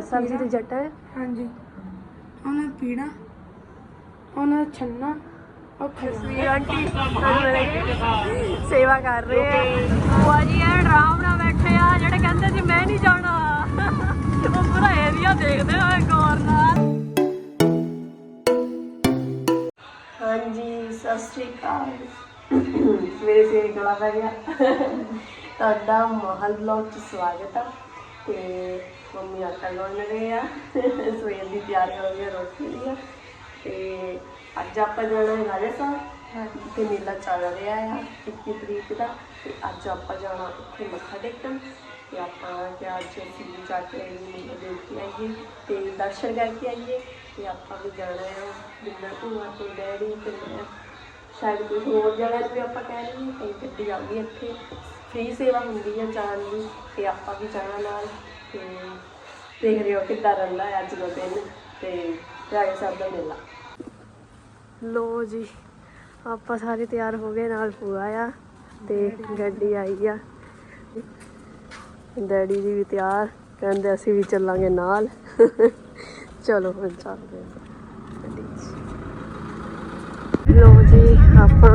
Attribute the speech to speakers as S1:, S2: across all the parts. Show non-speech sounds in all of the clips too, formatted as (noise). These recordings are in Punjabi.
S1: ਸਬਜ਼ੀ ਤੇ ਜੱਟਾ ਹੈ
S2: ਹਾਂਜੀ। ਉਹਨਾਂ ਪੀੜਾ ਉਹਨਾਂ ਛੰਨਾ ਉਹ ਖਸਮੀ
S1: ਵੀ ਆਂਟੀ ਮੇਰੇ ਸੇਵਾ ਕਰ ਰਹੇ ਆ। ਬੁਆ ਜੀ ਐ ਆਰਾਮ ਨਾਲ ਬੈਠੇ ਆ ਜਿਹੜੇ ਕਹਿੰਦੇ ਸੀ ਮੈਂ ਨਹੀਂ ਜਾਣਾ। ਉਹ ਪੂਰਾ ਏਰੀਆ ਦੇਖਦੇ ਹੋਏ ਗੌਰ ਨਾਲ। ਹਾਂਜੀ ਸਤਿ ਸ਼੍ਰੀ ਅਕਾਲ। ਸਵੇਰੇ ਸਵੇਰੇ ਗਲਾ ਪੈ ਗਿਆ। ਤੁਹਾਡਾ ਮਹਲ ਬਲੌਗ ਚ ਸਵਾਗਤ ਆ। ਤੇ ਮੰਮੀ ਆਟਾ ਗੁੰਨ ਰਹੇ ਆ। ਸਵੇਰ ਦੀ ਤਿਆਰੀ ਹੋ ਗਈ ਆ ਰੋਟੀ ਦੀ ਆ ਤੇ ਅੱਜ ਆਪਾਂ ਜਾਣਾ ਹੈ ਰਾਜਸਥਾਨ ਤੇ ਮੇਲਾ ਚੱਲ ਰਿਹਾ ਆ 21 ਤਰੀਕ ਦਾ। ਤੇ ਅੱਜ ਆਪਾਂ ਜਾਣਾ ਉੱਥੇ ਮੱਥਾ ਟੇਕਣ। ਤੇ ਆਪਾਂ ਕਿ ਅੱਜ ਅਸੀਂ ਜਾ ਕੇ ਮੇਲਾ ਦੇਖ ਕੇ ਆਈਏ। ਤੇ ਦਰਸ਼ਨ ਕਰਕੇ ਆਈਏ। ਤੇ ਆਪਾਂ ਵੀ ਜਾਣਾ ਆ ਬਿੰਦਰ ਭੂਆ ਤੇ ਡੈਡੀ ਤੇ ਮੈਂ। ਸ਼ਾਇਦ ਕੋਈ ਹੋਰ ਜਗ੍ਹਾ ਨੂੰ ਵੀ ਆਪਾਂ ਕਹਿ ਲਈਏ ਕਈ ਗੱਡੀ ਆਉਂਦੀ ਇੱਥੇ। ਫ੍ਰੀ ਸੇਵਾ ਹੁੰਦੀ ਹੈ ਜਾਣ ਦੀ। ਤੇ ਆਪਾਂ ਵੀ ਜਾਣਾ ਨਾਲ। ਤੇ ਦੇਖ ਰਹੇ ਹੋ ਕਿੱਦਾਂ ਰਹਿੰਦਾ ਹੈ ਅੱਜ ਦਾ ਦਿਨ ਤੇ ਰਾਏ ਸਾਹਿਬ ਦਾ ਮੇਲਾ। ਲੋ ਜੀ, ਆਪਾਂ ਸਾਰੇ ਤਿਆਰ ਹੋ ਗਏ, ਨਾਲ ਪੂਆ ਆ ਤੇ ਗੱਡੀ ਆਈ ਆ। ਡੈਡੀ ਜੀ ਵੀ ਤਿਆਰ, ਕਹਿੰਦੇ ਅਸੀਂ ਵੀ ਚੱਲਾਂਗੇ ਨਾਲ। ਚਲੋ ਹੁਣ ਚੱਲਦੇ ਹਾਂ ਲੋ ਜੀ, ਆਪਾਂ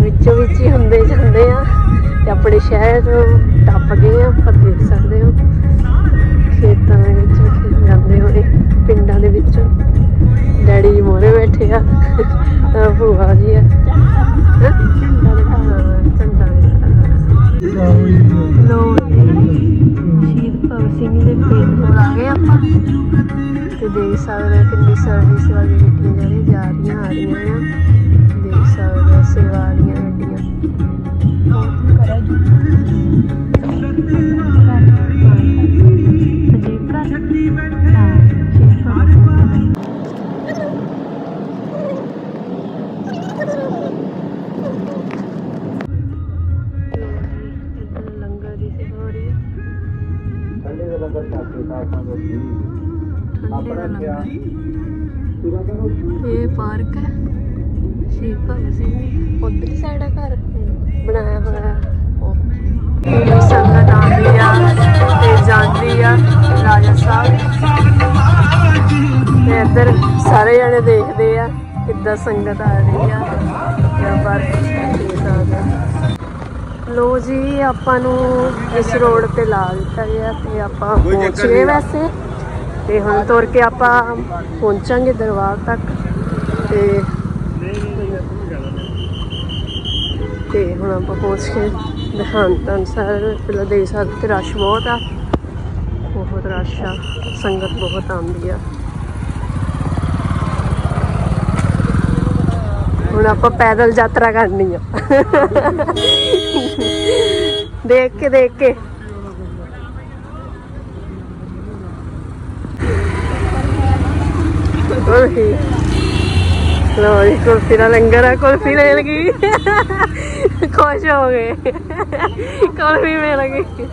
S1: ਵਿੱਚੋਂ ਵਿੱਚ ਹੀ ਹੁੰਦੇ ਜਾਂਦੇ ਆ। ਤੇ ਆਪਣੇ ਸ਼ਹਿਰ ਟੱਪ ਗਏ ਆ, ਆਪਾਂ ਦੇਖ ਸਕਦੇ ਹੋ। ਖੇਤਾਂ ਦੇ ਵਿੱਚ ਜਾਂਦੇ ਹੋਏ, ਪਿੰਡਾਂ ਦੇ ਵਿੱਚ। ਡੈਡੀ ਜੀ ਮੋਰੇ ਬੈਠੇ ਆ। ਭੂਆ ਜੀ ਆ। ਲੋ ਸ਼ਹੀਦ ਭਗਤ ਸਿੰਘ ਦੇ ਪਿੰਡ ਕੋਲ ਆ ਗਏ ਆਪਾਂ। ਤੇ ਦੇਖ ਸਕਦੇ ਕਿੰਨੀ ਸਰਵਿਸ ਵਾਲੀ ਗੱਡੀਆਂ ਜਿਹੜੀਆਂ ਜਾ ਰਹੀਆਂ ਆ ਰਹੀਆਂ ਆ ਦੇਖ ਸਕਦੇ ਹੋ ਸੇਵਾ ਵਾਲੀਆਂ ਗੱਡੀਆਂ। ਇਹ ਪਾਰਕ ਹੈ। ਸ਼ਹੀਦ ਭਗਤ ਸਿੰਘ ਉਧਰਲੀ ਸਾਈਡ ਹੈ ਘਰ। ਬਣਾਇਆ ਹੋਇਆ ਉਹ ਪੂਰੀ ਸੰਗਤ ਆਉਂਦੀ ਆ ਤੇ ਜਾਂਦੀ ਆ ਰਾਜਾ ਸਾਹਿਬ। ਤੇ ਇੱਧਰ ਸਾਰੇ ਜਣੇ ਦੇਖਦੇ ਆ ਕਿੱਦਾਂ ਸੰਗਤ ਆ ਰਹੀ ਆ। ਇਹ ਸਾਰਾ ਲੋ ਜੀ ਆਪਾਂ ਨੂੰ ਇਸ ਰੋਡ ਤੇ ਲਾ ਦਿੱਤਾ ਗਿਆ ਤੇ ਆਪਾਂ ਪਹੁੰਚ ਗਏ ਵੈਸੇ। ਤੇ ਹੁਣ ਤੁਰ ਕੇ ਆਪਾਂ ਪਹੁੰਚਾਂਗੇ ਦਰਬਾਰ ਤੱਕ। ਤੇ ਤੇ ਹੁਣ ਆਪਾਂ ਪਹੁੰਚ ਕੇ ਦਿਖਾਣ ਸਰ ਪਹਿਲਾਂ ਦੇ ਸਕਦੇ ਤੇ ਰਸ਼ ਬਹੁਤ ਆ। ਬਹੁਤ ਰਸ਼ ਆ, ਸੰਗਤ ਬਹੁਤ ਆਉਂਦੀ ਆ। ਹੁਣ ਆਪਾਂ ਪੈਦਲ ਯਾਤਰਾ ਕਰਨੀ ਆ। ਦੇਖ ਕੇ ਦੇਖ ਕੇ। ਓਏ ਲੋ ਜੀ ਕੁਲਫੀ ਦਾ ਲੰਗਰ ਆ ਕੁਲਫੀ ਲੈਣ ਗਈ ਖੁਸ਼ ਹੋ ਗਏ ਕੁਲਫੀ ਮਿਲ ਗਈ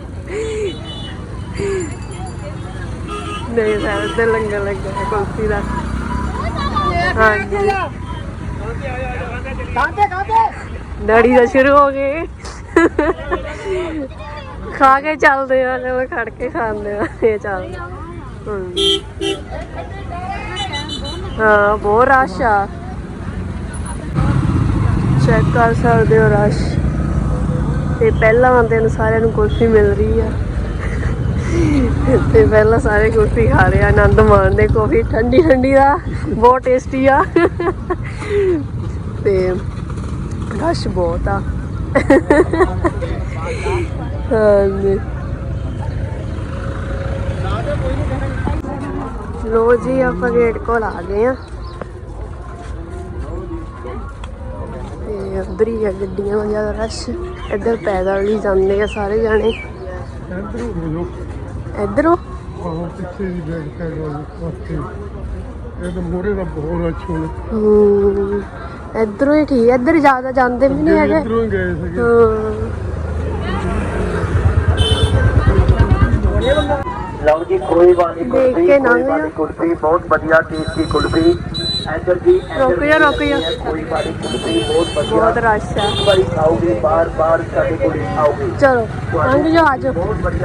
S1: ਨਹੀਂ ਸਰ ਤੇ ਲੰਗਰ ਲੱਗਾ ਹੈ ਕੁਲਫੀ ਦਾ ਹਾਂਜੀ
S2: ਕਾਤੇ ਕਾਤੇ
S1: ਡੈਡੀ ਦਾ ਸ਼ੁਰੂ ਹੋ ਗਏ ਖਾ ਕੇ ਚੱਲਦੇ ਆ ਚਲੋ ਖੜ ਕੇ ਖਾਂਦੇ ਆ ਇਹ ਚੱਲਦੇ ਹਮ। ਹਾਂ ਬਹੁਤ ਰਸ਼ ਆ ਚੈੱਕ ਕਰ ਸਕਦੇ ਹੋ ਰਸ਼। ਤੇ ਪਹਿਲਾਂ ਆਉਂਦੇ ਨੂੰ ਸਾਰਿਆਂ ਨੂੰ ਕੁਲਫੀ ਮਿਲ ਰਹੀ ਆ। ਤੇ ਪਹਿਲਾਂ ਸਾਰੇ ਕੁਲਫੀ ਖਾ ਰਹੇ ਆ। ਆਨੰਦ ਮਾਣਦੇ ਕਾਫੀ ਠੰਡੀ ਠੰਡੀ ਦਾ। ਬਹੁਤ ਟੇਸਟੀ ਆ। ਤੇ ਰਸ਼ ਬਹੁਤ ਆ। ਹਾਂਜੀ। ਲੋ ਜੀ, ਆਪਾਂ ਗੇਟ ਕੋਲ ਆ ਗਏ ਆ। ਉਧਰ ਹੀ ਆ ਗੱਡੀਆਂ ਦਾ ਜ਼ਿਆਦਾ ਰਸ਼। ਇੱਧਰ ਪੈਦਲ ਹੀ ਜਾਂਦੇ ਆ ਸਾਰੇ ਜਾਣੇ।
S3: ਇੱਧਰ? ਹੋ
S1: ਇੱਧਰੋਂ
S3: ਆਹ ਪਿੱਛੇ ਦੀ ਬੈਗ ਸਾਈਡ ਵਾਲੀ ਪਾਸੇ ਇਹ ਤਾਂ ਮੋਰੇ ਦਾ ਬਹੁਤ ਅੱਛਾ ਹੋਣਾ।
S1: ਹਮ, ਇੱਧਰੋਂ ਹੀ ਠੀਕ ਇੱਧਰ ਜ਼ਿਆਦਾ ਜਾਂਦੇ ਵੀ ਨਹੀਂ ਹੈਗੇ।
S3: ਇੱਧਰੋਂ ਹੀ ਗਏ ਸੀਗੇ।
S1: ਹਾਂ।
S4: ਲਓ ਜੀ ਕੋਈ ਵਾਲੀ
S1: ਦੇਖ
S4: ਕੁਲਫੀ ਕੋਈ ਵਾਲੀ ਬਹੁਤ ਵਧੀਆ ਟੇਸਟੀ ਕੁਲਫੀ।
S1: ਰੁਕ ਜਾ, ਰੁਕ ਜਾ।
S4: ਬਹੁਤ
S1: ਰਸ਼ ਆ
S4: ਖਾਓਗੇ ਬਾਰ ਬਾਰ ਸਾਡੇ ਕੋਲ ਆਓਗੇ
S1: ਚਲੋ ਲੰਘ ਜਾਓ ਅੱਜ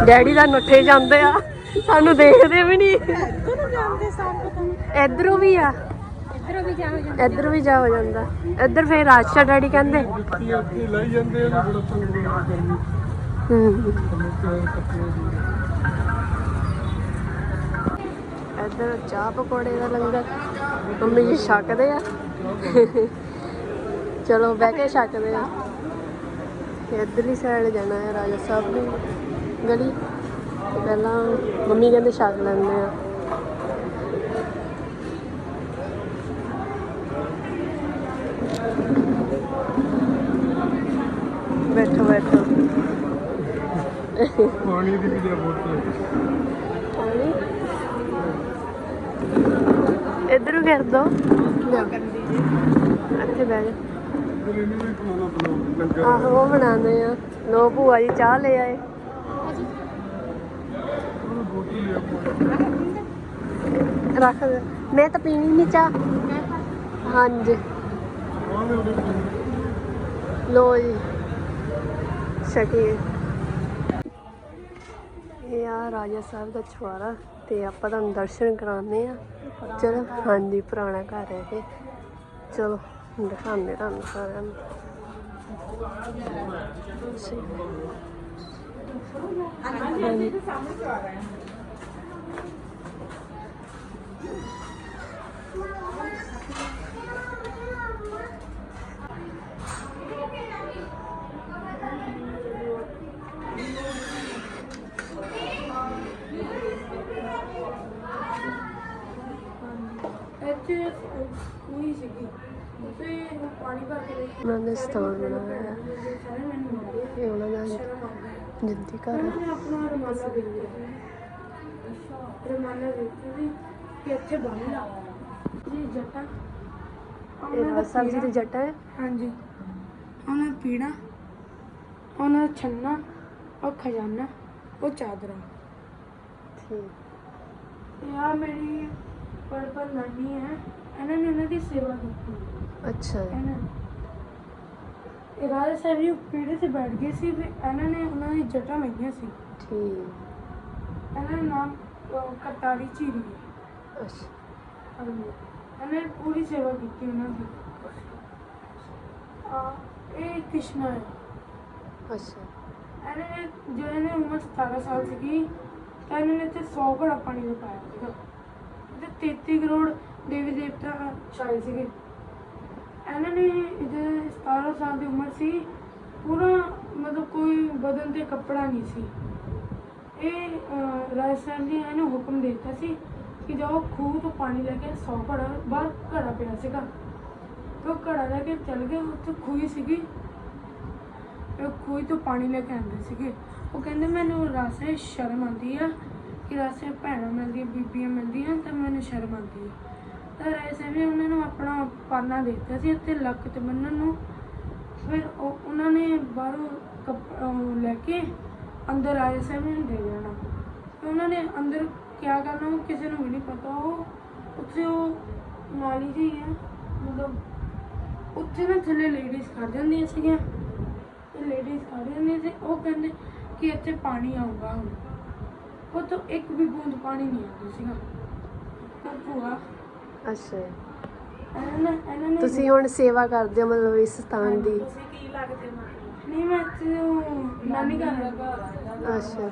S1: ਡੈਡੀ ਦਾ ਨੱਠੇ ਜਾਂਦੇ ਆ। ਸਾਨੂੰ ਦੇਖਦੇ ਵੀ ਨਹੀਂ। ਇਧਰੋਂ ਵੀ ਆ। ਇੱਧਰ ਵੀ ਜਾ ਹੋ ਜਾਂਦਾ। ਇੱਧਰ ਫੇਰ ਰਾਸ਼ਾ ਡੈਡੀ ਕਹਿੰਦੇ।
S3: ਲਾਈ ਜਾਂਦੇ ਆ ਬੜਾ ਤੰਗ ਕਰਨੀ।
S1: ਹੂੰ। ਇੱਧਰ ਚਾਹ ਪਕੌੜੇ ਦਾ ਲੰਗਰ। ਮੰਮੀ ਜੀ ਛਕਦੇ ਆ। ਚਲੋ, ਬਹਿ ਕੇ ਛਕਦੇ ਆ। ਇੱਧਰਲੀ ਸਾਈਡ ਜਾਣਾ ਹੈ, ਰਾਜਾ ਸਾਹਿਬ ਦੀ ਗਲੀ। ਤੇ ਪਹਿਲਾਂ ਮੰਮੀ ਕਹਿੰਦੇ ਛਕ ਲੈਂਦੇ ਆ। ਬੈਠੋ ਬੈਠੋ।
S3: ਪਾਣੀ ਦੀ ਵੀ ਬੋਤਲ
S1: ਪਾਣੀ ਇਧਰ ਕਰ ਦੋ। ਇੱਥੇ ਬਹਿ ਜਾ।
S3: ਫਿਰ
S1: ਆਹੋ, ਉਹ ਬਣਾਉਂਦੇ ਆ। ਲੋ ਭੂਆ ਜੀ ਚਾਹ ਲੈ ਆਏ। ਰੱਖ ਦੇ। ਮੈਂ ਤਾਂ ਪੀਣੀ ਨਹੀਂ ਚਾਹ। ਹਾਂਜੀ।
S3: ਲੋ
S1: ਜੀ। ਛਕੀਏ ਇਹ ਆ ਰਾਜਾ ਸਾਹਿਬ ਦਾ ਛੁਆਰਾ ਤੇ ਆਪਾਂ ਤੁਹਾਨੂੰ ਦਰਸ਼ਨ ਕਰਾਉਂਦੇ ਆ। ਚਲੋ ਹਾਂਜੀ ਪੁਰਾਣਾ ਘਰ ਹੈ ਇਹ। ਚਲੋ ਦਿਖਾਉਂਦੇ ਤੁਹਾਨੂੰ ਸਾਰਿਆਂ ਨੂੰ। ਹਾਂਜੀ।
S2: ਇੱਥੇ ਕੋਈ ਸੀਗੀ ਤੇ ਪਾਣੀ ਭਰ ਕੇ ਦੇ
S1: ਉਹਨਾਂ ਨੇ ਸਥਾਨ ਬਣਾਇਆ। ਹੈ।
S2: ਸਾਰੇ ਮੈਨੂੰ ਮੰਗਦੇ ਆ
S1: ਇਹ ਉਹਨਾਂ ਦਾ ਜਿੱਦੀ ਘਰ। ਹੈ।
S2: ਆਪਣਾ ਰਮਾਨਾ ਦੇ ਦਿੱਤਾ ਅੱਛਾ ਰਮਾਨਾ ਦੇ ਦਿੱਤਾ ਸੀ ਕਿ ਇੱਥੇ ਬੰਨ ਲਾ। ਜੀ ਜੱਟਾ।
S1: ਇਹ ਰਾਜਾ ਸਾਹਿਬ ਜੀ ਦੇ ਜੱਟ ਹੈ?
S2: ਹਾਂਜੀ। ਉਹਨਾਂ ਪੀੜਾ ਉਹਨਾਂ ਛੰਨਾ ਉਹ ਖਜ਼ਾਨਾ ਉਹ ਚਾਦਰਾ।
S1: ਠੀਕ।
S2: ਤੇ ਆ ਮੇਰੀ ਪੜਪੜ ਨਾਨੀ ਹੈ। ਇਹਨਾਂ ਨੇ ਉਹਨਾਂ ਦੀ ਸੇਵਾ ਕੀਤੀ।
S1: ਅੱਛਾ।
S2: ਇਹਨਾਂ ਇਹ ਰਾਜਾ ਸਾਹਿਬ ਜੀ ਪੀੜੇ ਤੇ ਬੈਠ ਗਏ ਸੀ ਵੀ ਇਹਨਾਂ ਨੇ ਉਹਨਾਂ ਦੀ ਜਟਾਂ ਲਈਆਂ ਸੀ।
S1: ਠੀਕ।
S2: ਇਹਨਾਂ ਦਾ ਨਾਮ ਝੀਰੀ ਹੈ।
S1: ਅੱਛਾ।
S2: ਇਹਨੇ ਪੂਰੀ ਸੇਵਾ ਕੀਤੀ ਉਹਨਾਂ ਦੀ। ਆ ਇਹ ਕ੍ਰਿਸ਼ਨਾ ਹੈ।
S1: ਅੱਛਾ।
S2: ਇਹਨੇ ਜਦੋਂ ਇਹਨੇ ਉਮਰ 17 ਸਾਲ ਸੀਗੀ ਤਾਂ ਇਹਨਾਂ ਨੇ ਤੇ 100 ਘੜਾ ਪਾਣੀ ਦਾ ਪਾਇਆ ਸੀਗਾ ਤੇ 33 ਕਰੋੜ ਦੇਵੀ ਦੇਵਤਾ ਛਾਏ ਸੀਗੇ। ਇਹਨਾਂ ਨੇ ਜਦੋਂ 17 ਸਾਲ ਦੀ ਉਮਰ ਸੀ। ਪੂਰਾ ਮਤਲਬ ਕੋਈ ਬਦਨ ਤੇ ਕੱਪੜਾ ਨਹੀਂ ਸੀ। ਇਹ ਅਹ, ਰਾਜਾ ਸਾਹਿਬ ਜੀ ਇਹਨੂੰ ਹੁਕਮ ਦੇ ਦਿੱਤਾ ਸੀ ਕਿ ਜਾਓ ਖੂਹ ਤੋਂ ਪਾਣੀ ਲੈ ਕੇ 100 ਘੜਾ ਬਾਹਰ ਘੜਾ ਪਿਆ ਸੀਗਾ। ਤੇ ਉਹ ਘੜਾ ਲੈ ਕੇ ਚਲ ਗਏ ਉੱਥੇ ਖੂਹੀ ਸੀਗੀ। ਉਹ ਖੂਹੀ ਤੋਂ ਪਾਣੀ ਲੈ ਕੇ ਆਉਂਦੇ ਸੀਗੇ। ਉਹ ਕਹਿੰਦੇ ਮੈਨੂੰ ਰਾਸੇ ਸ਼ਰਮ ਆਉਂਦੀ ਆ ਕਿ ਰਾਸੇ ਭੈਣਾਂ ਮਿਲਦੀਆਂ, ਬੀਬੀਆਂ ਮਿਲਦੀਆਂ ਤਾਂ ਮੈਨੂੰ ਸ਼ਰਮ ਆਉਂਦੀ ਹੈ। ਤਾਂ ਰਾਏ ਸਾਹਿਬ ਨੇ ਉਹਨਾਂ ਨੂੰ ਆਪਣਾ ਪਾਨਾ ਦੇ ਦਿੱਤਾ ਸੀ ਉੱਤੇ ਲੱਕ ਤੇ ਬੰਨਣ ਨੂੰ ਫਿਰ ਉਹ ਉਹਨਾਂ ਨੇ ਬਾਹਰੋਂ ਕੱਪ- ਲੈ ਕੇ ਅੰਦਰ ਰਾਜਾ ਸਾਹਿਬ ਨੂੰ ਦੇ ਦੇਣਾ। ਉਹਨਾਂ ਨੇ ਅੰਦਰ ਕਿਆ ਕਰਨਾ ਉਹ ਕਿਸੇ ਨੂੰ ਵੀ ਨਹੀਂ ਪਤਾ। ਉਹ ਉੱਥੇ ਉਹ ਨਾਲੀ ਜੀ ਹੈ ਮਤਲਬ ਉੱਥੇ ਨਾ ਥੱਲੇ ਲੇਡੀਜ਼ ਖੜ ਜਾਂਦੀਆਂ ਸੀਗੀਆਂ। ਤੇ ਲੇਡੀਜ਼ ਖੜ ਜਾਂਦੀਆਂ ਸੀ, ਉਹ ਕਹਿੰਦੇ ਕਿ ਇੱਥੇ ਪਾਣੀ ਆਊਗਾ ਹੁਣ। ਉਹ ਤੋਂ ਇੱਕ ਵੀ ਬੂੰਦ ਪਾਣੀ ਨਹੀਂ ਆਉਂਦਾ ਸੀਗਾ। ਤਾਂ ਭੂਆ
S1: ਅੱਛਾ।
S2: ਇਹਨਾਂ ਨੇ ਇਹਨਾਂ ਨੇ
S1: ਤੁਸੀਂ ਹੁਣ ਸੇਵਾ ਕਰਦੇ ਹੋ ਮਤਲਬ ਇਸ ਸਥਾਨ ਦੀ?
S2: ਨਹੀਂ ਮੈਂ ਇੱਥੇ ਉਹ ਨਾਨੀ ਘਰ ਲੱਗਾ
S1: ਅੱਛਾ।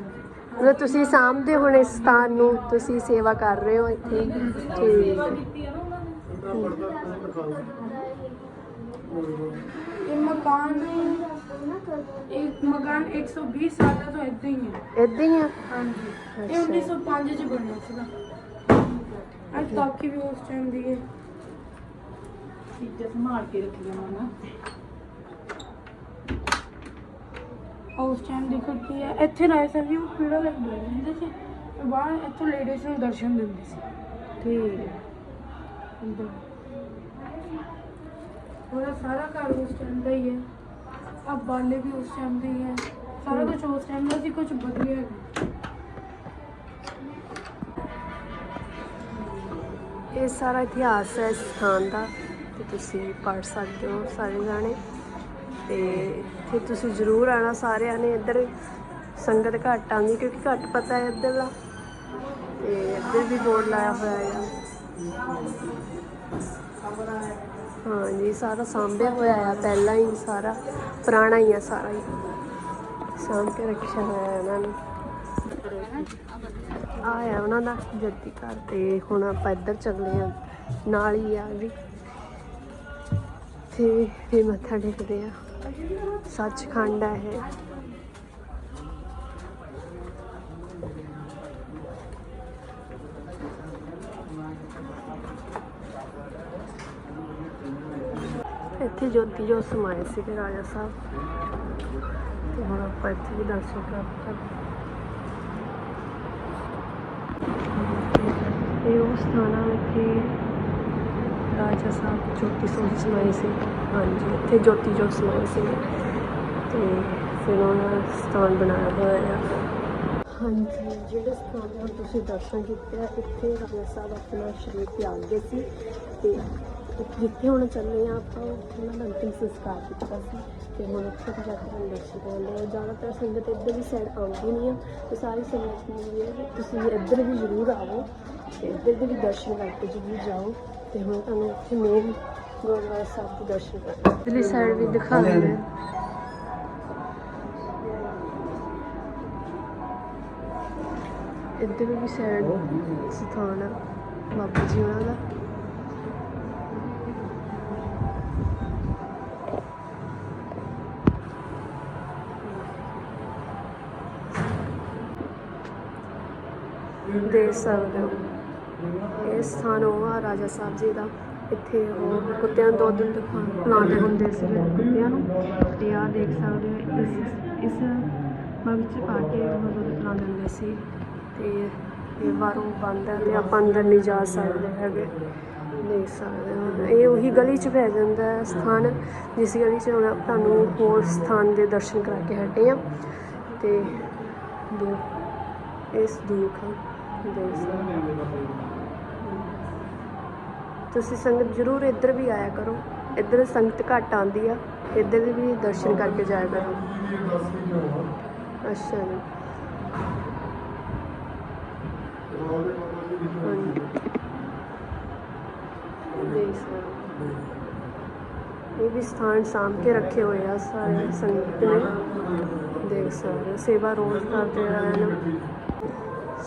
S1: ਮਤਲਬ ਤੁਸੀਂ ਸਾਂਭਦੇ ਹੁਣ ਇਸ ਸਥਾਨ ਨੂੰ? ਤੁਸੀਂ ਸੇਵਾ ਕਰ ਰਹੇ ਹੋ ਇੱਥੇ? ਠੀਕ ਹੈ।
S2: ਇਹ ਮਕਾਨ ਇੱਕ ਮਕਾਨ 120 ਸਾਲਾਂ ਤੋਂ ਏਦਾਂ ਹੀ ਹੈ।
S1: ਏਦਾਂ ਹੀ ਆ?
S2: ਹਾਂਜੀ। ਇਹ
S1: ਅੱਛਾ।
S2: 1905 ਚ ਬਣਿਆ ਸੀਗਾ। ਅੱਜ ਤਾਕੀ ਵੀ ਉਸ ਟਾਈਮ ਦੀ ਹੈ।
S5: ਚੀਜ਼ਾਂ ਸੰਭਾਲ ਕੇ ਰੱਖੀਆਂ ਵਾ ਨਾ।
S2: ਉਸ ਟਾਈਮ ਦੇਖੋ ਕੀ ਹੈ। ਇੱਥੇ ਰਾਏ ਸਾਹਿਬ ਜੀ ਉਹ ਪੀੜਾ ਲੱਗ ਬੈਠ ਜਾਂਦੇ ਸੀ ਤੇ ਬਾਹਰ ਇੱਥੋਂ ਲੇਡੀਜ਼ ਨੂੰ ਦਰਸ਼ਨ ਦਿੰਦੇ ਸੀ।
S1: ਠੀਕ ਹੈ।
S2: ਅੰਦਰ। ਪੂਰਾ ਸਾਰਾ ਘਰ ਉਸ ਟਾਈਮ ਦਾ ਹੀ ਹੈ। ਆ ਬਾਲੇ ਵੀ ਉਸ ਟਾਈਮ ਦੇ ਹੀ ਹੈ ਸਾਰਾ ਕੁਝ ਉਸ ਟਾਈਮ ਦਾ ਸੀ ਕੁਝ ਬਦਲਿਆ ਨਹੀਂ
S1: ਇਹ ਸਾਰਾ ਇਤਿਹਾਸ ਹੈ ਇਸ ਸਥਾਨ ਦਾ, ਤੇ ਤੁਸੀਂ ਪੜ੍ਹ ਸਕਦੇ ਹੋ ਸਾਰੇ ਜਾਣੇ। ਤੇ ਇੱਥੇ ਤੁਸੀਂ ਜ਼ਰੂਰ ਆਣਾ ਸਾਰਿਆਂ ਨੇ ਇੱਧਰ, ਸੰਗਤ ਘੱਟ ਆਉਂਦੀ ਕਿਉਂਕਿ ਘੱਟ ਪਤਾ ਹੈ ਇੱਧਰ ਦਾ। ਤੇ ਇੱਧਰ ਵੀ ਬੋਰਡ ਲਾਇਆ ਹੋਇਆ ਹੈ ਹਾਂ ਜੀ ਸਾਰਾ ਸਾਂਭਿਆ ਹੋਇਆ ਆ, ਪਹਿਲਾਂ ਹੀ ਸਾਰਾ, ਪੁਰਾਣਾ ਹੀ ਆ ਸਾਰਾ ਹੀ। ਸਾਂਭ ਕੇ ਰੱਖਿਆ ਹੋਇਆ ਹੈ ਇਹਨਾਂ ਨੇ। ਆ ਉਹਨਾਂ ਦਾ ਜੱਦੀ ਘਰ ਤੇ, ਹੁਣ ਆਪਾਂ ਇੱਧਰ ਚੱਲੇ ਆ ਨਾਲ ਹੀ ਆ ਵੀ। ਤੇ ਵੀ ਮੱਥਾ ਟੇਕਦੇ ਆ। ਸੱਚਖੰਡ ਹੈ ਇਹ। ਇੱਥੇ ਜੋਤੀ ਜੋ ਸਮਾਏ ਸੀਗੇ ਰਾਜਾ ਸਾਹਿਬ। ਤੇ ਹੁਣ ਆਪਾਂ ਇੱਥੇ ਵੀ ਦਰਸ਼ਨ ਕਰਦੇ ਇਹ ਉਹ ਸਥਾਨ ਆ ਇੱਥੇ ਰਾਜਾ ਸਾਹਿਬ ਜੋਤੀ ਸੋਚ ਸਮਾਈ ਸੀ। ਹਾਂਜੀ, ਇੱਥੇ ਜੋਤੀ ਜੋ ਸਮਾਏ ਸੀ। ਤੇ ਫਿਰ ਉਹਨਾਂ ਸਥਾਨ ਬਣਾਇਆ ਹੋਇਆ ਆ। ਹਾਂਜੀ, ਜਿਹੜੇ ਸਥਾਨ ਦੇ ਤੁਸੀਂ ਦਰਸ਼ਨ ਕੀਤੇ ਇੱਥੇ ਰਾਜਾ ਸਾਹਿਬ ਆਪਣਾ ਸ਼ਰੀਰ ਤਿਆਗ ਗਏ ਸੀ ਤੇ ਜਿੱਥੇ ਹੁਣ ਚੱਲੇ ਆ ਆਪਾਂ। ਉੱਥੇ ਉਹਨਾਂ ਦਾ ਅੰਤਿਮ ਸੰਸਕਾਰ ਕੀਤਾ ਸੀ ਤੇ ਹੁਣ ਉੱਥੇ ਜਾ ਕੇ ਤੁਹਾਨੂੰ ਦਰਸ਼ਨ ਕਰਾਉਂਦੇ ਆ ਜ਼ਿਆਦਾਤਰ ਸੰਗਤ ਇੱਧਰ ਦੀ ਸਾਈਡ ਆਉਂਦੀ ਨਹੀਂ ਆ, ਤੇ ਸਾਰੀ ਸੰਗਤ ਨੂੰ ਵੀ ਹੈ ਕਿ ਤੁਸੀਂ ਇੱਧਰ ਵੀ ਜ਼ਰੂਰ ਆਵੋ ਤੇ ਇੱਧਰ ਦੇ ਵੀ ਦਰਸ਼ਨ ਕਰਕੇ ਜ਼ਰੂਰ ਜਾਓ। ਤੇ ਹੁਣ ਤੁਹਾਨੂੰ ਉੱਥੇ ਮੇਨ ਗੁਰਦੁਆਰਾ ਸਾਹਿਬ ਦੇ ਦਰਸ਼ਨ ਕਰਾਂਗੇ ਇੱਧਰਲੀ ਸਾਈਡ ਵੀ ਦਿਖਾ ਦਿੰਦੇ ਇੱਧਰ ਵੀ ਸਾਈਡ ਸਥਾਨ ਆ ਬਾਬਾ ਜੀ ਉਹਨਾਂ ਦਾ। ਦੇਖ ਸਕਦੇ ਹੋ। ਇਹ ਸਥਾਨ ਉਹ ਆ, ਰਾਜਾ ਸਾਹਿਬ ਜੀ ਦਾ। ਇੱਥੇ ਉਹ ਕੁੱਤਿਆਂ ਨੂੰ ਦੁੱਧ ਪਿਲਾਉਂਦੇ ਹੁੰਦੇ ਸੀ ਕੁੱਤਿਆਂ ਨੂੰ। ਤੇ ਆ ਦੇਖ ਸਕਦੇ ਹੋ, ਇਸ ਇਸ ਮਗ ਚ ਪਾ ਕੇ ਉਹ ਦੁੱਧ ਪਿਲਾਉਂਦੇ ਹੁੰਦੇ ਸੀ। ਤੇ ਇਹ ਬਾਹਰੋਂ ਬੰਦ ਹੈ ਤੇ ਆਪਾਂ ਅੰਦਰ ਨਹੀਂ ਜਾ ਸਕਦੇ ਹੈਗੇ। ਦੇਖ ਸਕਦੇ ਹੋ। ਇਹ ਉਹੀ ਗਲੀ ਚ ਪੈ ਜਾਂਦਾ ਹੈ ਸਥਾਨ, ਜਿਸ ਗਲੀ ਚ ਹੁਣ ਆਪਾਂ ਤੁਹਾਨੂੰ ਹੋਰ ਸਥਾਨ ਦੇ ਦਰਸ਼ਨ ਕਰਾ ਕੇ ਹਟੇ ਆ ਤੇ ਇਸ ਦੂਖ ਤੁਸੀਂ ਸੰਗਤ ਜ਼ਰੂਰ ਇੱਧਰ ਵੀ ਆਇਆ ਕਰੋ। ਇੱਧਰ ਸੰਗਤ ਘੱਟ ਆਉਂਦੀ ਆ। ਇੱਧਰ ਦੇ ਵੀ ਦਰਸ਼ਨ ਕਰਕੇ ਜਾਇਆ ਕਰੋ। ਅੱਛਾ ਜੀ। ਹਾਂਜੀ। ਇਹ ਵੀ ਸਥਾਨ ਸਾਂਭ ਕੇ ਰੱਖੇ ਹੋਏ ਆ ਸਾਰੇ ਸੰਗਤ ਨੇ। ਦੇਖ ਸਕਦੇ ਸੇਵਾ ਰੋਜ਼ ਕਰਦੇ ਆ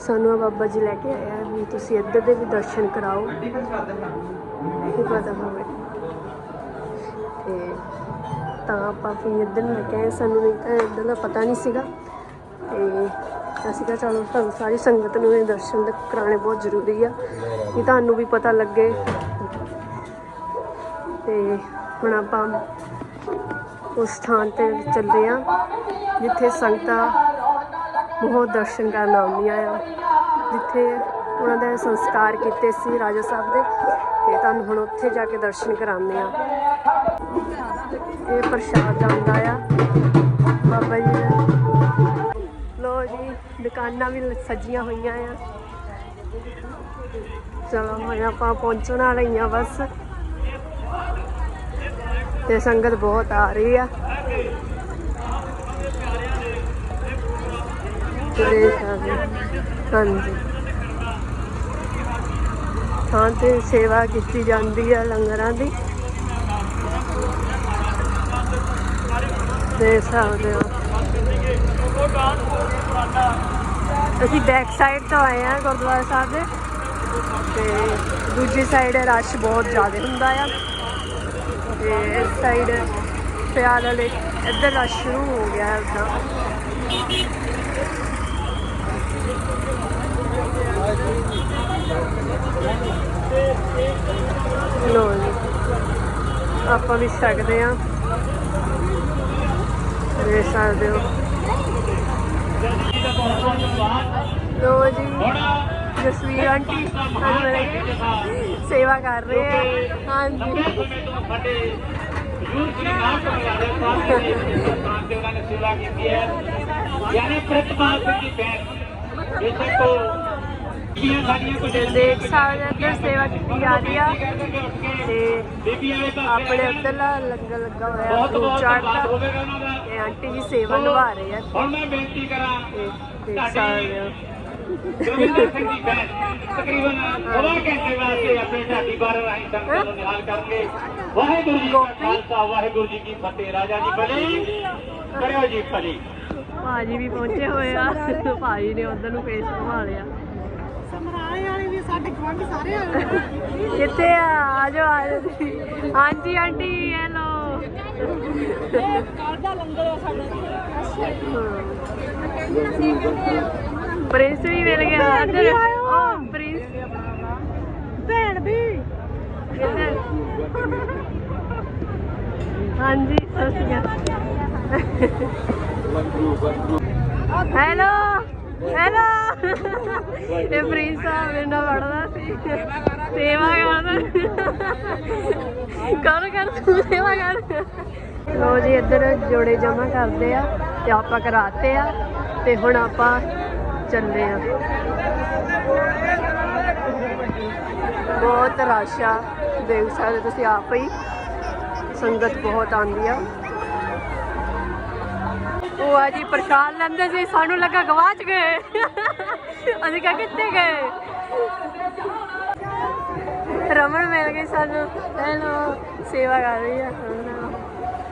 S1: ਸਾਨੂੰ ਆ ਬਾਬਾ ਜੀ ਲੈ ਕੇ ਆਇਆ ਵੀ ਤੁਸੀਂ ਇੱਧਰ ਦੇ ਵੀ ਦਰਸ਼ਨ ਕਰਾਓ। ਕੀ ਪਤਾ ਹੋਵੇ ਤੇ ਤਾਂ ਆਪਾਂ ਫਿਰ ਇੱਧਰ ਨੂੰ ਲੈ ਕੇ ਆਏ ਸਾਨੂੰ ਨਹੀਂ ਤਾਂ ਇੱਧਰ ਦਾ ਪਤਾ ਨਹੀਂ ਸੀਗਾ। ਤੇ ਅਸੀਂ ਕਿਹਾ ਚਲੋ ਤੁਹਾਨੂੰ ਸਾਰੀ ਸੰਗਤ ਨੂੰ ਇਹ ਦਰਸ਼ਨ ਦ- ਕਰਾਉਣੇ ਬਹੁਤ ਜ਼ਰੂਰੀ ਆ ਕਿ ਤੁਹਾਨੂੰ ਵੀ ਪਤਾ ਲੱਗੇ। ਤੇ ਹੁਣ ਆਪਾਂ ਉਸ ਸਥਾਨ ਤੇ ਚੱਲੇ ਆ, ਜਿੱਥੇ ਸੰਗਤਾਂ ਬਹੁਤ ਦਰਸ਼ਨ ਕਰਨ ਆਉਂਦੀਆਂ ਆ, ਜਿੱਥੇ ਉਹਨਾਂ ਦੇ ਸੰਸਕਾਰ ਕੀਤੇ ਸੀ ਰਾਜਾ ਸਾਹਿਬ ਦੇ, ਤੇ ਤੁਹਾਨੂੰ ਹੁਣ ਉੱਥੇ ਜਾ ਕੇ ਦਰਸ਼ਨ ਕਰਾਉਂਦੇ ਆ। ਇਹ ਪ੍ਰਸ਼ਾਦ ਆਉਂਦਾ ਆ। ਬਾਬਾ ਜੀ ਦਾ। ਲੋ ਜੀ, ਦੁਕਾਨਾਂ ਵੀ ਸਜੀਆਂ ਹੋਈਆਂ ਆ। ਚਲੋ, ਹੁਣ ਆਪਾਂ ਪਹੁੰਚਣ ਵਾਲੇ ਹੀ ਬਸ। ਤੇ ਸੰਗਤ ਬਹੁਤ ਆ ਰਹੀ ਆ। ਦੇਖ ਸਕਦੇ ਹਾਂਜੀ। ਥਾਂ ਤੇ ਸੇਵਾ ਕੀਤੀ ਜਾਂਦੀ ਹੈ ਲੰਗਰਾਂ ਦੀ। ਦੇਖ ਸਕਦੇ ਹੋ ਅਸੀਂ ਬੈਕ ਸਾਈਡ ਤੋਂ ਆਏ ਆ ਗੁਰਦੁਆਰਾ ਸਾਹਿਬ ਦੇ। ਤੇ ਦੂਜੀ ਸਾਈਡ ਰਸ਼ ਬਹੁਤ ਜ਼ਿਆਦਾ ਹੁੰਦਾ ਆ। ਤੇ ਇਸ ਸਾਈਡ ਪਿਆਰ ਵਾਲੇ ਇੱਧਰ ਰਸ਼ ਸ਼ੁਰੂ ਹੋ ਗਿਆ ਹੈ। ਉਦਾਂ ਲੋ ਜੀ। ਆਪਾਂ ਵੀ ਸਕਦੇ ਆ ਦੇਖ ਸਕਦੇ ਹੋ। ਲੋ ਜੀ, ਜਸਵੀਰ ਆਂਟੀ ਸਾਨੂੰ ਸੇਵਾ ਕਰ ਰਹੇ ਆ। ਹਾਂਜੀ।
S5: ਸਾਡੇ ਹਜ਼ੂਰ ਸ੍ਰੀ ਨਾਮ ਸਮਝਾਦੇ ਸਾਹਿਬ ਦੇ ਉਹਨਾਂ ਨੇ ਸੇਵਾ ਕੀਤੀ ਹੈ ਯਾਨੀ ਪ੍ਰਤਪਾਲ ਸਿੰਘ ਦੀ ਭੈਣ ਬੇਸ਼ੱਕ
S1: ਸੇਵਾ ਕੀਤੀ ਜਾ ਰਹੀ ਆ। ਤੇ ਆਪਣੇ ਉੱਧਰਲਾ ਲੰਗਰ ਲੱਗਾ ਹੋਇਆ
S5: ਬਹੁਤ
S1: ਫਰੂਟ
S5: ਬਹੁਤ
S1: ਚਾਟ
S5: ਧੰਨਵਾਦ
S1: ਦਾ
S5: ਹੋਵੇਗਾ ਉਹਨਾਂ ਦਾ।
S1: ਤੇ ਆਂਟੀ ਜੀ ਸੇਵਾ ਨਿਭਾ ਰਹੇ ਆ।
S5: ਹੁਣ ਮੈਂ ਬੇਨਤੀ ਕਰਾਂ
S1: ਤੇ ਹੋ
S5: ਗੁਰਵਿੰਦਰ ਸਿੰਘ ਤਕਰੀਬਨ ਘੰਟੇ ਵਾਸਤੇ ਆਪਣੇ ਢਾਡੀ ਬਾਰ ਰਾਹੀਂ ਸੰਗਤ ਨੂੰ ਨਿਹਾਲ ਕਰਕੇ ਵਾਹਿਗੁਰੂ ਜੀ ਕਾ ਖਾਲਸਾ ਵਾਹਿਗੁਰੂ ਜੀ ਕੀ ਫਤਿਹ। ਰਾਜਾ ਜੀ ਭਲੀ ਕਰਿਓ ਜੀ ਭਲੀ।
S1: ਭਾਜੀ ਵੀ ਪਹੁੰਚੇ ਹੋਏ ਆ। ਭਾਜੀ ਨੇ ਉਧਰ ਨੂੰ ਫੇਸ ਘੁਮਾ ਲਿਆ।
S2: ਸਮਰਾਏ ਵਾਲੇ ਵੀ ਸਾਡੇ ਗਵਾਂਢੀ ਸਾਰੇ ਆ
S1: ਕਿੱਥੇ ਆ? ਆਜੋ ਆਜੋ ਤੁਸੀਂ। ਹਾਂਜੀ ਆਂਟੀ ਹੈਲੋ
S2: ਕੱਲ ਦਾ ਲੰਗਰ ਆ ਸਾਡਾ।
S1: ਪ੍ਰਿੰਸ ਵੀ ਮਿਲ ਗਿਆ। ਇੱਧਰ ਉਹ ਪ੍ਰਿੰਸ
S2: ਭੈਣ ਵੀ।
S1: ਹਾਂਜੀ ਸਤਿ ਸ਼੍ਰੀ ਅਕਾਲ। (laughs) Hello hello. ਇਹ ਪ੍ਰਿੰਸ ਆ ਮੇਰੇ ਨਾਲ ਪੜਦਾ ਸੀ। ਸੇਵਾ ਕਰਦਾ। ਕਰ ਕਰ ਤੂੰ ਸੇਵਾ ਕਰ ਲੋ ਜੀ, ਇੱਧਰ ਜੋੜੇ ਜਮਾ ਕਰਦੇ ਆ ਤੇ ਆਪਾਂ ਕਰਾਤੇ ਆ ਤੇ ਹੁਣ ਆਪਾਂ ਚੱਲੇ ਆ। ਬਹੁਤ ਰਸ਼ ਆ। ਦੇਖ ਸਕਦੇ ਤੁਸੀਂ ਆਪ ਹੀ। ਸੰਗਤ ਬਹੁਤ ਆਉਂਦੀ ਆ। ਉਹ ਆ ਜੀ ਪ੍ਰਸ਼ਾਦ ਲੈਂਦੇ ਸੀ ਸਾਨੂੰ ਲੱਗਾ ਗਵਾਚ ਗਏ। ਅਸੀਂ ਕਿਹਾ ਕਿੱਥੇ ਗਏ? ਰਮਨ ਮਿਲ ਗਈ ਸਾਨੂੰ। ਹੈਲੋ ਸੇਵਾ ਕਰ ਰਹੀ ਆ।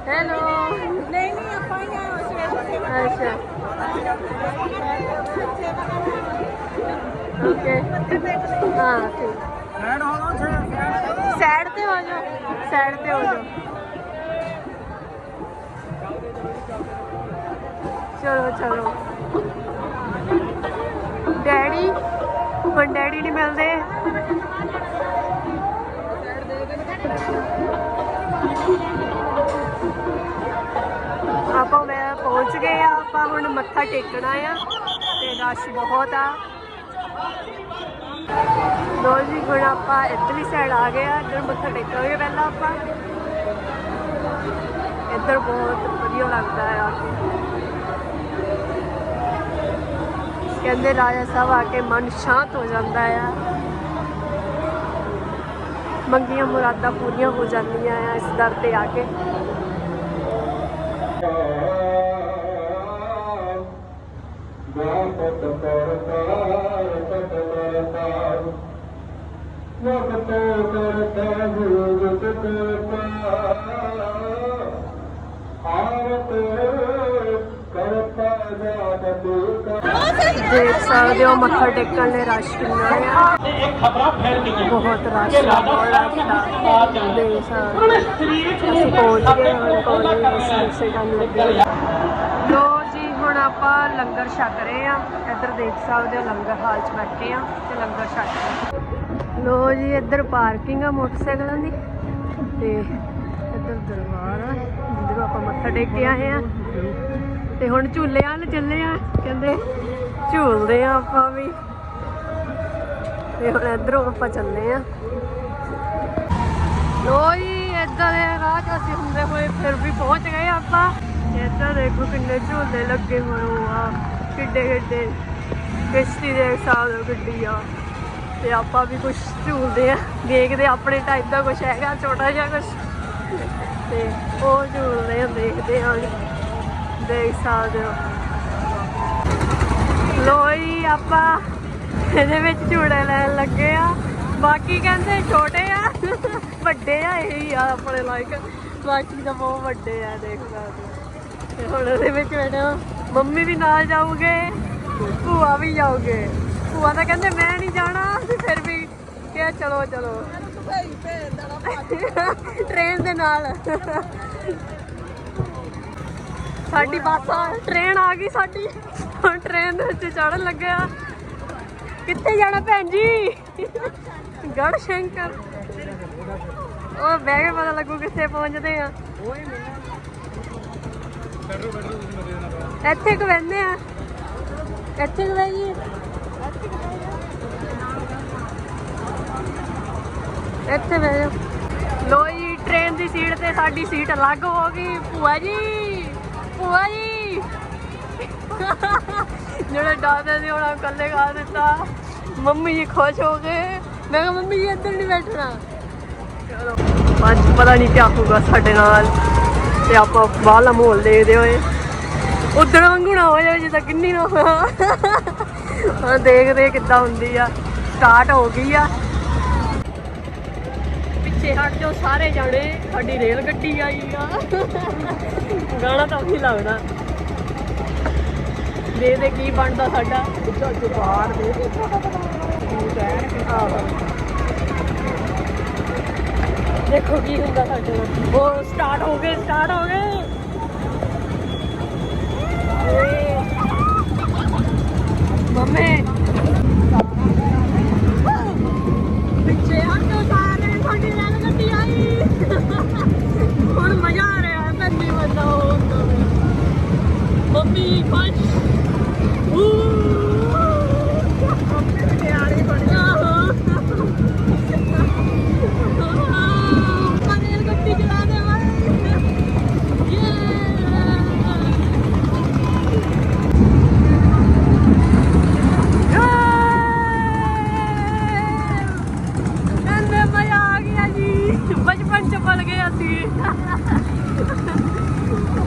S1: ਹੈਲੋ
S2: ਨਹੀਂ ਨਹੀਂ ਆਪਾਂ ਹੀ ਆ ਸਵੇਰ
S1: ਅੱਛਾ। ਓਕੇ ਹਾਂ ਠੀਕ। ਸਾਈਡ ਤੇ ਹੋ ਜਾਓ। ਸਾਈਡ ਤੇ ਹੋ ਜਾਓ। ਚਲੋ ਚਲੋ। ਡੈਡੀ, ਹੁਣ ਡੈਡੀ ਨਹੀਂ ਮਿਲਦੇ। ਆਪਾਂ ਮੈਂ ਪਹੁੰਚ ਗਏ ਆ, ਆਪਾਂ ਹੁਣ ਮੱਥਾ ਟੇਕਣਾ ਆ ਤੇ ਰਸ਼ ਬਹੁਤ ਆ। ਲੋ ਜੀ, ਹੁਣ ਆਪਾਂ ਇੱਧਰਲੀ ਸਾਈਡ ਆ ਗਏ ਆ, ਇੱਧਰ ਮੱਥਾ ਟੇਕਾਂਗੇ ਪਹਿਲਾਂ ਆਪਾਂ। ਇੱਧਰ ਬਹੁਤ ਵਧੀਆ ਲੱਗਦਾ ਆ ਕੇ ਕਹਿੰਦੇ ਰਾਜਾ ਸਾਹਿਬ ਆ ਕੇ ਮਨ ਸ਼ਾਂਤ ਹੋ ਜਾਂਦਾ ਆ। ਮੰਗੀਆਂ ਮੁਰਾਦਾਂ ਪੂਰੀਆਂ ਹੋ ਜਾਂਦੀਆਂ ਆ ਇਸ ਦਰ ਤੇ ਆ ਕੇ।
S3: ਵਾਪਤ ਕਰਤਾਰ ਪਤ ਕਰਤਾਰ ਕਰਤਾ ਗੁਰੂ ਕਰਤਾ ਆਵਤ
S1: ਦੇਖ ਸਕਦੇ ਹੋ ਮੱਥਾ ਟੇਕਣ ਲਈ ਰਸ਼ ਕਿੰਨਾ ਆ। ਬਹੁਤ ਰਸ਼ ਆ, ਬਹੁਤ ਰਸ਼ ਆ। ਦੇਖ ਸਕਦੇ
S5: ਉਹਨਾਂ
S1: ਪਹੁੰਚ ਗਏ ਹੁਣ ਕੋਲੇ ਅਸੀਂ ਇਸੇ ਲੱਗੇ ਲੋ ਜੀ, ਹੁਣ ਆਪਾਂ ਲੰਗਰ ਛਕ ਰਹੇ ਆ ਇੱਧਰ ਦੇਖ ਸਕਦੇ ਹੋ, ਲੰਗਰ ਹਾਲ 'ਚ ਬੈਠੇ ਆ ਤੇ ਲੰਗਰ ਛਕ ਰਹੇ ਲੋ ਜੀ, ਇੱਧਰ ਪਾਰਕਿੰਗ ਆ ਮੋਟਰਸਾਈਕਲਾਂ ਦੀ ਤੇ ਇੱਧਰ ਦਰਬਾਰ ਆ ਜਿੱਧਰੋਂ ਆਪਾਂ ਮੱਥਾ ਟੇਕ ਕੇ ਆਏ ਆ ਤੇ ਹੁਣ ਝੂਲੇ ਵੱਲ ਚੱਲੇ ਆ, ਕਹਿੰਦੇ ਝੂਲਦੇ ਆ ਆਪਾਂ ਵੀ। ਤੇ ਹੁਣ ਇੱਧਰੋਂ ਆਪਾਂ ਚੱਲੇ ਆ। ਲੋ ਜੀ ਦੇ ਰਾਹ 'ਚ ਅਸੀਂ ਹੁੰਦੇ ਹੋਏ ਫਿਰ ਵੀ ਪਹੁੰਚ ਗਏ ਆਪਾਂ। ਇੱਧਰ ਦੇਖੋ ਕਿੰਨੇ ਝੂਲੇ ਲੱਗੇ ਹੋਏ ਆ, ਕਿੱਡੇ ਕਿੱਡੇ। ਕਿਸ਼ਤੀ ਦੇ ਸਾਹ ਗੱਡੀ ਆ। ਤੇ ਆਪਾਂ ਵੀ ਕੁਝ ਝੂਲਦੇ ਆ, ਦੇਖਦੇ ਆ, ਆਪਣੇ ਟਾਈਪ ਦਾ ਕੁਝ ਹੈਗਾ, ਛੋਟਾ ਜਿਹਾ ਕੁਝ ਤੇ ਉਹ ਝੂਲਦੇ ਆ, ਦੇਖਦੇ ਆ। ਦੇਖ ਸਕਦੇ ਹੋ। ਲੋਈ ਆਪਾਂ ਇਹਦੇ ਵਿੱਚ ਝੂੜੇ ਲੈਣ ਲੱਗੇ ਆ। ਬਾਕੀ ਕਹਿੰਦੇ ਛੋਟੇ ਆ ਵੱਡੇ ਆ ਇਹੀ ਆ ਆਪਣੇ ਲਾਇਕ। ਬਾਕੀ ਤਾਂ ਬਹੁਤ ਵੱਡੇ ਆ ਦੇਖ ਸਕਦੇ ਹੋ। ਤੇ ਹੁਣ ਇਹਦੇ ਵਿੱਚ ਬੈਠਾ ਮੰਮੀ ਵੀ ਨਾਲ ਜਾਊਗੇ ਭੂਆ ਵੀ ਜਾਊਗੇ। ਭੂਆ ਤਾਂ ਕਹਿੰਦੇ ਮੈਂ ਨਹੀਂ ਜਾਣਾ ਤੇ ਫਿਰ ਵੀ ਕਿਹਾ ਚਲੋ ਚਲੋ। ਟ੍ਰੇਨ ਦੇ ਨਾਲ। ਸਾਡੀ ਬੱਸ ਆ ਟ੍ਰੇਨ ਆ ਗਈ ਸਾਡੀ। ਹੁਣ ਟ੍ਰੇਨ ਦੇ ਵਿੱਚ ਚੜਨ ਲੱਗਿਆ। ਕਿੱਥੇ ਜਾਣਾ ਭੈਣ ਜੀ? ਗੜ ਸ਼ੰਕਰ ਉਹ ਬਹਿ ਕੇ ਪਤਾ ਲੱਗੂ ਕਿੱਥੇ ਪਹੁੰਚਦੇ ਆ। ਇੱਥੇ ਕੁ ਬਹਿੰਦੇ ਆ। ਇੱਥੇ ਕੁ ਇੱਥੇ ਬਹਿ ਜਾਓ। ਲੋ ਜੀ ਟ੍ਰੇਨ ਦੀ ਸੀਟ ਤੇ ਸਾਡੀ ਸੀਟ ਅਲੱਗ ਹੋ ਗਈ। ਭੂਆ ਜੀ। ਭੂਆ ਜੀ ਜਿਹੜੇ ਦਾਦਾ ਨੇ ਉਹਨਾਂ ਇਕੱਲੇ ਖਾ ਦਿੱਤਾ। ਮੰਮੀ ਜੀ ਖੁਸ਼ ਹੋ ਗਏ। ਮੈਂ ਕਿਹਾ, ਮੰਮੀ ਜੀ, ਇੱਧਰ ਨਹੀਂ ਬੈਠਣਾ। ਚਲੋ, ਅੱਜ ਪਤਾ ਨਹੀਂ ਕੀ ਹੋਊਗਾ ਸਾਡੇ ਨਾਲ। ਤੇ ਆਪਾਂ ਬਾਹਲਾ ਮਾਹੌਲ ਦੇਖਦੇ ਹੋਏ। ਉਦਣ ਵਾਂਗੂ ਨਾ ਹੋ ਜਾਵੇ, ਜਿੱਦਾਂ ਕਿੰਨੀ ਨਾ ਹੋਇਆ ਹੁਣ ਦੇਖਦੇ ਕਿੱਦਾਂ ਹੁੰਦੀ ਆ। ਸਟਾਰਟ ਹੋ ਗਈ ਆ। ਪਿੱਛੇ ਹਟ ਜਾਓ ਸਾਰੇ ਜਾਣੇ। ਸਾਡੀ ਰੇਲ ਗੱਡੀ ਆਈ ਆ। ਗਾਣਾ ਤਾਂ ਵੀ ਲੱਗਦਾ। ਦੇ ਦੇ ਕੀ ਬਣਦਾ ਸਾਡਾ। ਜੁਗਾੜ ਦੇ ਦੇ ਦੇਖੋ ਕੀ ਹੁੰਦਾ ਸਾਡੇ ਨਾਲ। ਉਹ ਸਟਾਰਟ ਹੋ ਗਏ ਸਟਾਰਟ ਹੋ ਗਏ। ਓਏ। ਮੰਮੀ। ਪਿੱਛੇ ਹਟੋ ਸਾਰੇ ਸਾਡੀ ਰੇਲ ਗੱਡੀ ਆਈ। ਹੁਣ ਮਜ਼ਾ ਆ ਰਿਹਾ ਹੈ ਪਹਿਲੀ ਵਾਰ ਹੁੰਦਾ ਮੰਮੀ ਖੁਸ਼ ਮੰਮੀ ਵੀ ਤਿਆਰੀ ਬਣ ਰੇਲ ਗੱਡੀ ਚਲਾ ਦੇ ਕਹਿੰਦੇ ਮਜ਼ਾ ਆ ਗਿਆ ਜੀ ਬਚਪਨ ਚ ਪਲ ਗਏ ਅਸੀਂ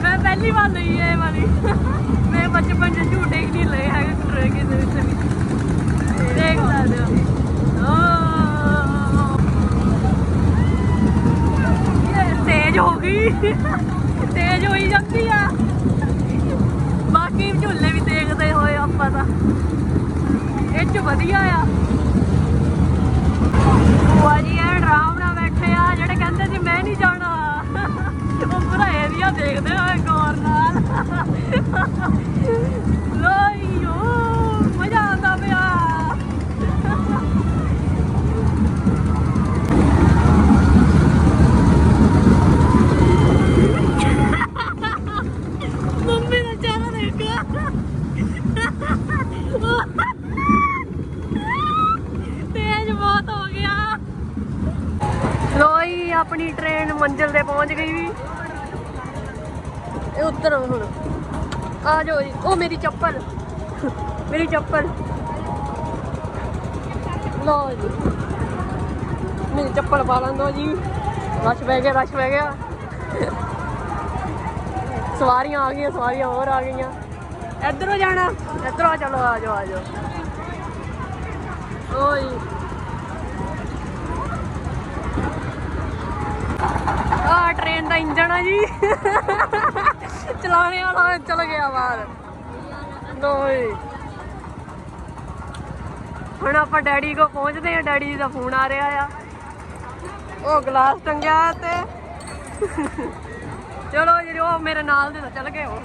S1: ਮੈਂ ਪਹਿਲੀ ਵਾਰ ਲਈ ਹੈ ਇਹ ਵਾਲੀ ਮੈਂ ਬਚਪਨ ਚ ਝੂਟੇ ਹੀ ਨਹੀਂ ਲਏ ਹੈਗੇ ਟਰੇ ਕਿਸੇ ਵਿੱਚ ਵੀ ਦੇਖ ਸਕਦੇ ਹੋ ਓ ਇਹ ਤੇਜ਼ ਹੋ ਗਈ ਤੇਜ਼ ਹੋਈ ਜਾਂਦੀ ਆ ਬਾਕੀ ਝੂਲੇ ਵੀ ਦੇਖਦੇ ਹੋਏ ਆਪਾਂ ਤਾਂ ਇਹ ਚ ਵਧੀਆ ਆ ਭੂਆ ਜੀ ਐਨ ਆਰਾਮ ਨਾਲ ਬੈਠੇ ਆ ਜਿਹੜੇ ਕਹਿੰਦੇ ਸੀ ਮੈਂ ਨਹੀਂ ਜਾਣਾ ਉਹ ਪੂਰਾ ਏਰੀਆ ਦੇਖਦੇ ਹੋਏ ਗੌਰ ਨਾਲ ਲੋਈਓ ਮਜ਼ਾ ਆਉਂਦਾ ਪਿਆ ਮੰਮੀ ਦਾ ਚਿਹਰਾ ਦੇਖਿਆ ਤੇਜ਼ ਬਹੁਤ ਹੋ ਗਿਆ ਲੋਈ ਆਪਣੀ ਟ੍ਰੇਨ ਮੰਜ਼ਿਲ ਤੇ ਪਹੁੰਚ ਗਈ ਵੀ ਇਹ ਉੱਤਰ ਹੁਣ ਆ ਜਾਓ ਜੀ ਉਹ ਮੇਰੀ ਚੱਪਲ ਮੇਰੀ ਚੱਪਲ। ਲਓ ਜੀ। ਮੇਰੀ ਚੱਪਲ ਪਾ ਲੈਂਦੋ ਜੀ। ਰਸ਼ ਪੈ ਗਿਆ, ਰਸ਼ ਪੈ ਗਿਆ। ਸਵਾਰੀਆਂ ਆ ਗਈਆਂ, ਸਵਾਰੀਆਂ ਹੋਰ ਆ ਗਈਆਂ। ਇੱਧਰੋਂ ਜਾਣਾ। ਇੱਧਰੋਂ ਚਲੋ ਆ ਜਾਓ ਆ ਜਾਓ। ਓਏ ਆ ਟ੍ਰੇਨ ਦਾ ਇੰਜਣ ਆ ਜੀ। ਚਲਾਣੇ ਵਾਲਾ ਚਲ ਗਿਆ ਬਾਹਰ। ਲੋਏ ਹੁਣ ਆਪਾਂ ਡੈਡੀ ਕੋ ਪਹੁੰਚਦੇ ਆ ਡੈਡੀ ਦਾ ਫੋਨ ਆ ਰਿਹਾ ਆ। ਉਹ ਗਲਾਸ ਟੰਗਿਆ ਤੇ। ਚਲੋ ਜੀ, ਉਹ ਮੇਰੇ ਨਾਲ ਦੇ ਤਾਂ ਚੱਲ ਗਏ ਉਹ